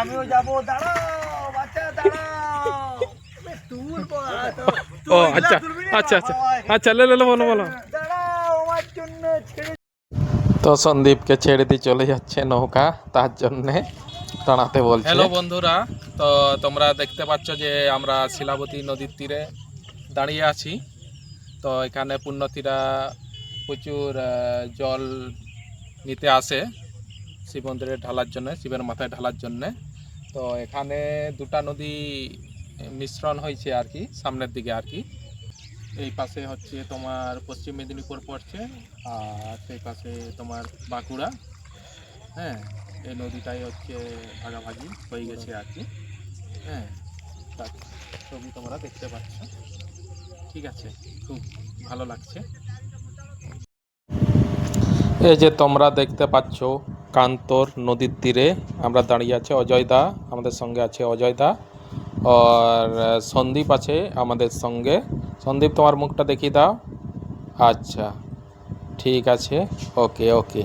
আমিও যাব দাঁড়াও বাচ্চা দাঁড়াও। এ, তুলবো না তো। ও আচ্ছা আচ্ছা আচ্ছা আচ্ছা লে লে লে, বলো বলো। তো সন্দীপকে ছেড়ে দিয়ে চলে যাচ্ছে নৌকা তার জন্যে দাঁড়াতে বলছে। হ্যালো বন্ধুরা তো তোমরা দেখতে পাচ্ছ যে আমরা শিলাবতী নদীর তীরে দাঁড়িয়ে আছি। তো এখানে পুণ্যতীরা প্রচুর জল নিতে আসে শিব মন্দিরে ঢালার জন্য, শিবের মাথায় ঢালার জন্য। তো এখানে দুটা নদী মিশ্রণ হয়েছে আর কি, সামনের দিকে আর কি। এই পাশে হচ্ছে তোমার পশ্চিম মেদিনীপুর পড়ছে আর সেই পাশে তোমার বাঁকুড়া। হ্যাঁ এই নদীটাই হচ্ছে ভাগাভাগি হয়ে গেছে আর কি। হ্যাঁ ছবি তোমরা দেখতে পাচ্ছ। ঠিক আছে, খুব ভালো লাগছে। এই যে তোমরা দেখতে পাচ্ছ, কান্তর নদীর তীরে আমরা দাঁড়িয়ে আছে, অজয় দা আমাদের সঙ্গে আছে অজয় দা, আর সন্দীপ আছে আমাদের সঙ্গে। সন্দীপ, তোমার মুখটা দেখিয়ে দাও। আচ্ছা ঠিক আছে। ওকে ওকে।